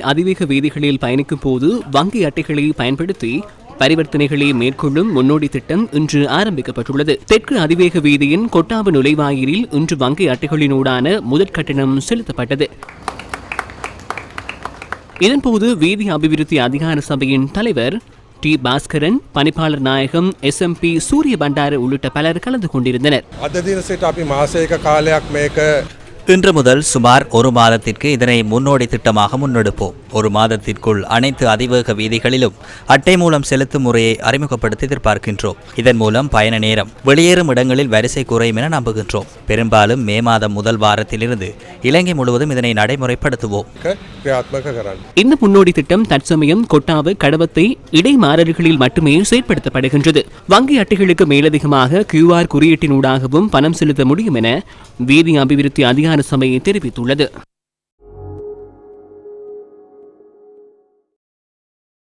அதிவேக வீதிகளில் பயணிக்கும் போது வங்கி அட்டைகளை பயன்படுத்தி பரிவர்த்தனைகளை மேற்கொள்ளும் முன்னோடி திட்டம் இன்று ஆரம்பிக்கப்பட்டுள்ளது. தெற்கு அதிவேக வீதியின் கொட்டாவு நுழைவாயிலில் இன்று வங்கி அட்டைகளினூடான முதற் கட்டணம் செலுத்தப்பட்டது. இதன்போது வீதி அபிவிருத்தி அதிகார சபையின் தலைவர் டி. பாஸ்கரன் பணிப்பாளர் நாயகம் எஸ். எம். பி. சூரிய பண்டார உள்ளிட்ட பலர் கலந்து கொண்டிருந்தனர். இன்று முதல் சுமார் ஒரு மாதத்திற்கு இதனை முன்னோடி திட்டமாக முன்னெடுப்போம். ஒரு மாதத்திற்குள் அனைத்து அதிவேக வீதிகளிலும் அட்டை மூலம் செலுத்தும் முறையை அறிமுகப்படுத்தி எதிர்பார்க்கின்றோம். இதன் மூலம் பயண நேரம் வெளியேறும் இடங்களில் வரிசை குறையும் என நம்புகின்றோம். பெரும்பாலும் மே மாதம் முதல் வாரத்திலிருந்து இலங்கை முழுவதும் இதனை நடைமுறைப்படுத்துவோம். இந்த முன்னோடி திட்டம் தற்சமயம் கொட்டாவு கடவத்தை இடைமாறல்களில் மட்டுமே செயற்படுத்தப்படுகின்றது. வங்கி அட்டைகளுக்கு மேலதிகமாக கியூஆர் குறியீட்டினூடாகவும் பணம் செலுத்த முடியும் என வீதி அபிவிருத்தி அதிகாரி சபை தெரிவித்துள்ளது.